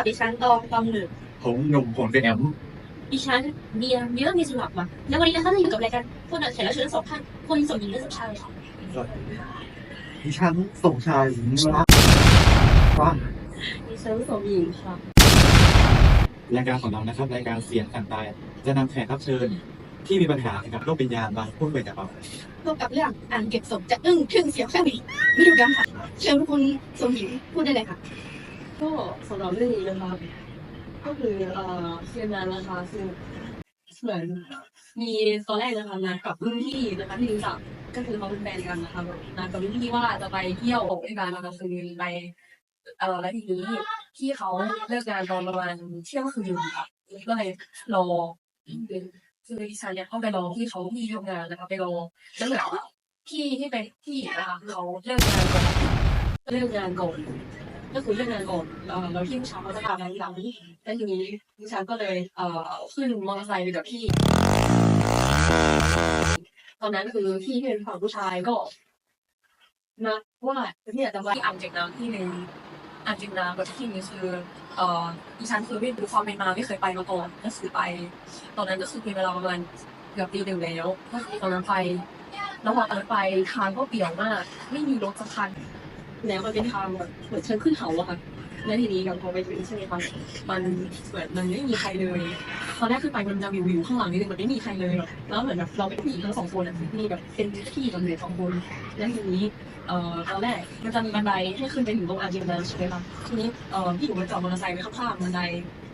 กับดิฉันตองตองหนึ่งผมหนุ่มผมเป็นแอมดิฉันเบียร์เบียร์มีสลับมาแล้ววันนี้นะคะเราอยู่กับรายการคนเขียนแล้วเชิญทั้งสองท่านคนสมหญิงและสมชายค่ะดิฉันส่งชายหญิงรักว่าดิฉันสมหญิงค่ะรายการของเรานะครับรายการเสียงกันตาย จะนำแขกรับเชิญที่มีปัญหาเกี่ยวกับโรควิญญาณมาพูดคุยกับเราพบกับเรื่องอ่านเก็บศพจะอึ้งทึ่งเสียวแค่ไหนไม่ดูกันค่ะเชิญคุณสมหญิงพูดได้เลยค่ะ ก็สำหรับเรื่องนี้นะคะก็คือเอ่อคืนนั้นนะคะคือเหมือนมีตอนแรกนะคะนัดกับรุ่นพี่นะคะที่รู้จักก็คือเขาเป็นแฟนกันนะคะนัดกับรุ่นพี่ว่าจะไปเที่ยวด้วยกันนะคะคือไปเอ่อแล้วทีนี้พี่เขาเลิกงานตอนประมาณเที่ยงคืนค่ะก็เลยรอคือดิฉันเนี่ยเข้าไปรอพี่เขาที่ทำงานนะคะไปรอแล้วเหมือนพี่ที่เป็นพี่นะคะเขาเลิกงานก่อนเลิกงานก่อน ก็คือเรื่องเงานก่อนเอ่อแล้วพี่ผู้ชายเขาจะพาไปที่ร้านแล้วทีนี้ผู้ชายก็เลยเอ่อขึ้นมอเตอร์ไซค์ไปกับพี่ ตอนนั้นคือพี่ที่เป็นฝั่งผู้ชายก็นะว่าเนี่ยจะไปอ่างเก็บน้ำที่หนึ่งอ่างเก็บน้ำกับที่นี้คือเอ่อดิฉันคือไม่รู้ความเป็นมาไม่เคยไปมาก่อนก็คือไป ตอนนั้นก็คือเป็นเวลาประมาณเกือบตีหนึ่งแล้วก็คือตอนนั้นไปแล้วพอตอนนั้นไปทางก็เปี่ยวมาก ไม่มีรถสักคัน แล้วมันเป็นทางแบบเหมือนเชิงขึ้นเขาอะค่ะแล้วทีนี้กับพอไปถึงใช่ไหมคะมันเหมือนมันไม่มีใครเลยตอนแรกขึ้นไปมันจะวิววิวข้างหลังนิดนึงมันไม่มีใครเลยแล้วเหมือนแบบเราเป็นผู้หญิงทั้งสองคนอะมีแบบเป็นพี่กับเด็กสองคนแล้วทีนี้เอ่อตอนแรกมันจะมีบันไดให้ขึ้นไปถึงตรงอาเจียนนั้นใช่ไหมคะทีนี้เอ่อพี่หนูมันจอดมอเตอร์ไซค์ไว้ข้างๆบันได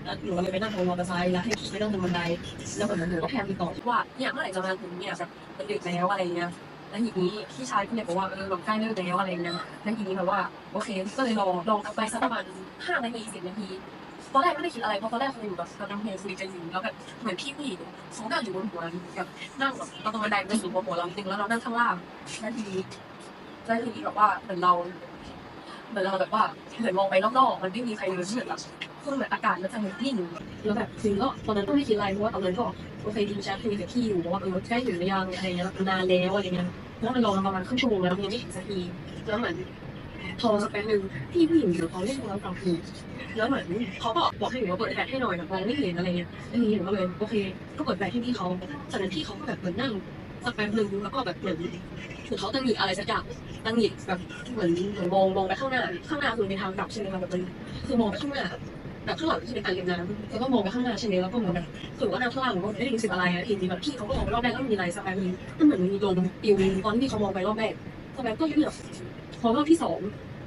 แล้วหนูเลยไปนั่งบนมอเตอร์ไซค์แล้วให้พี่ไปนั่งบนบันไดแล้วเหมือนหนูก็แพนไปต่อที่ว่าเนี่ยเมื่อไหร่จะมาถึงเนี่ยแบบมันดึกแล้วอะไรเงี้ย แล้วทีนี้พี่ชายก็เลยบอกว่าเออแบบใกล้เลิกแล้วอะไรเงี้ยแล้วทีนี้แบบว่าโอเค ก็เลยรอรองไปสักประมาณห้านาทีสิบนาทีตอนแรกไม่ได้คิดอะไรเพราะตอนแรกเขาอยู่แบบกำลังเพลงคุยกันอยู่แล้วแบบเหมือนพี่ผู้หญิงเขานั่งอยู่บนหัวแบบนั่งแบบตรงบันไดมันสูงกว่าหัวเราจริงแล้วเรานั่งข้างล่างแล้วทีนี้แล้วทีนี้แบบว่าเหมือนเราเหมือนเราแบบว่าเหมือนมองไปรอบๆมันไม่มีใครเลยเหมือนแบบ คือเหมือนอากาศมันจะนิ่งแล้วแบบจริงก็ตอนนั้นก็ไม่คิดอะไรเพราะว่าตอนนั้นก็โอเคดีแชทคุยกับพี่อยู่ว่าเออใกล้ถึงหรือยังอะไรเงี้ยนานแล้วอะไรเงี้ยแล้วมันรอประมาณครึ่งชั่วโมงแล้วยังไม่ถึงสักทีแล้วเหมือนพอสักแป๊บนึงพี่ผู้หญิงอยู่เขาเล่นโทรศัพท์อยู่แล้วเหมือนเขาก็บอกให้หนูว่าเปิดแฟลชให้หน่อยแบบมองไม่เห็นอะไรเงี้ยแล้วทีนี้หนูก็เลยโอเค ก็เปิดแฟลชให้พี่เขาจากนั้นพี่เขาก็แบบเหมือนนั่งสักแป๊บนึงแล้วก็แบบเหมือนเหมือเขาตั้งหงิกอะไรสักอย่างตั้งหงิกแบบเหมือนเหมือนมองมองไปข้างหน้า ข้างหน้าคือเป็นทางกลับใช่ไหมคะแบบมันคือมองไปข้างหน้า แบบข้างหลังที่เป็นการเรียนน้ำแล้วก็มองไปข้างหน้าใช่ไหมแล้วก็เหมือนแบบคือว่านั่งข้างล่างก็ไม่ได้รู้สึกอะไรอะทีนี้แบบพี่เขาก็มองไปรอบแรกก็ม่มีอะไรสักแป๊บนึงมันเหมือนมีลมปิวตอนที่เขามองไปรอบแรกตอนแรกก็เงียบพอรอบที่สอง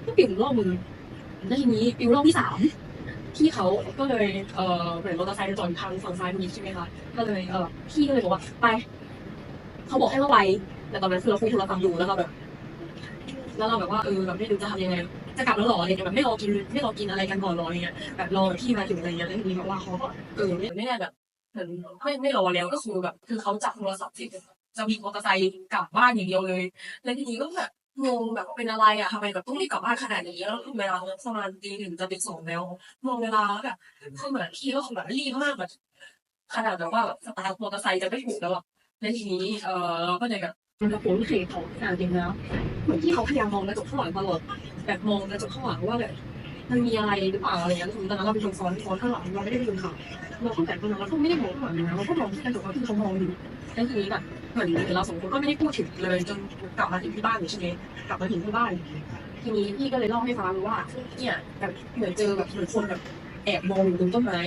ก็ปิวอีกรอบมึงแล้วทีนี้ปิวรอบที่สามพี่เขาก็เลยเอ่อเหมือนมอเตอร์ไซค์จะจอดทางฝั่งซ้ายมือใช่ไหมคะก็เลยเอ่อพี่ก็เลยบอกว่าไป เขาบอกให้เราไปแต่ตอนนั้นคือเราคุยโทรศัพท์อยู่แล้วเราแบบแล้วเราแบบว่าเออแบบไม่รู้จะทำยังไง จะกลับแล้วหรออะไรเงี้ยแบบไม่รอกินไม่รอกินอะไรกันก่อนรออะไรเงี้ยแบบรอพี่มาถึงอะไรเงี้ยแล้วทีนี้แบบว่าเขาก็เออไม่ไม่ได้แบบเหมือนไม่ไม่รอแล้วก็คือแบบ คือเขาจับโทรศัพท์ที่จะมีมอเตอร์ไซค์กลับบ้านอย่างเดียวเลย แล้วทีนี้ก็แบบงงแบบว่าเป็นอะไรอะทำไมแบบต้องรีบกลับบ้านขนาดนี้แล้วเวลาประมาณตีหนึ่งจะเป็นสองแล้วมองเวลาแบบคือเหมือนพี่ก็คงแบบรีบมากแบบขนาดแบบว่าสตาร์ทมอเตอร์ไซค์จะไม่ถูกแล้วอะแล้วทีนี้เออเราก็เลยแบบ มันจะโผล่เขตของอ่างเกมแล้วเหมือนที่เขาพยายามมองกระจกข้างหลังตลอดแบบมองกระจกข้างหลังว่าแบบมันมีอะไรหรือเปล่าอะไรอย่างเงี้ยตอนนั้นเราเป็นคนซ้อนซ้อนข้างหลังเราไม่ได้เป็นคนขับเราก็แต่ตอนนั้นเราก็ไม่ได้มองข้างหลังนะเราก็มองที่กระจกที่เขามองอยู่แล้วทีนี้แบบเหมือนเราสองคนก็ไม่ได้พูดถึงเลยจนกลับมาถึงที่บ้านใช่ไหมกลับมาถึงที่บ้านทีนี้พี่ก็เลยเล่าให้ฟังว่าเนี่ยแบบเหมือนเจอแบบเหมือนคนแบบแอบมองอยู่ตรงต้นไม้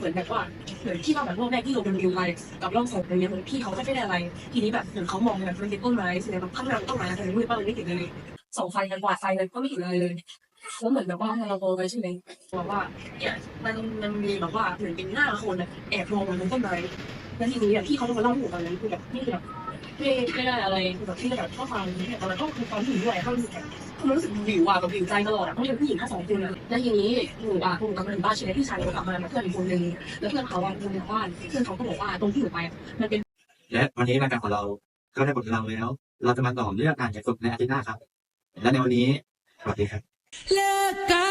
เหมือนแบบว่าเหมือนที่เราแบบรอบแรกที่ลงเป็นวิวไปกับรอบสองอะไรเงี้ยเหมือนพี่เขาไม่ได้อะไร ทีนี้แบบเหมือนเขามองแบบมันเป็นต้นไม้ใช่ไหมแบบข้างหน้าต้นไม้อะไรมืดบ้างเลยไม่เห็นเลยส่องไฟกันกวาดไฟเลยก็ไม่เห็นอะไรเลยแล้วเหมือนแบบว่าเราโตไปใช่ไหมบอกว่าเนี่ยมันมันมีแบบว่าเหมือนเป็นหน้าคนแอบมองอยู่ตรงต้นไม้แล้วทีนี้แบบพี่เขาต้องมาเล่าให้หนูฟังนั้นคือแบบนี่คือแบบ ไม่ไม่ได้อะไรคือแบบที่แบบชอบฟังเนี่ยตอนนั้นก็คือตอนถึงด้วยก็รู้สึกแบบมันรู้สึกวิวอะกับวิวใจตลอดอะเพราะเป็นผู้หญิงแค่สองคนอะแล้วทีนี้หนูอะหนูกลับมาถึงบ้านใช่ไหมพี่ชายหนูกลับมาเพื่อนอีกคนนึงแล้วเพื่อนเขาอะอยู่ในบ้านเพื่อนเขาก็บอกว่าตรงที่หนูไปมันเป็น และวันนี้รายการของเราก็ได้บทเราแล้ว เราจะมาต่อเรื่องการแข่งฝึกในอาทิตย์หน้าครับ และในวันนี้สวัสดีครับ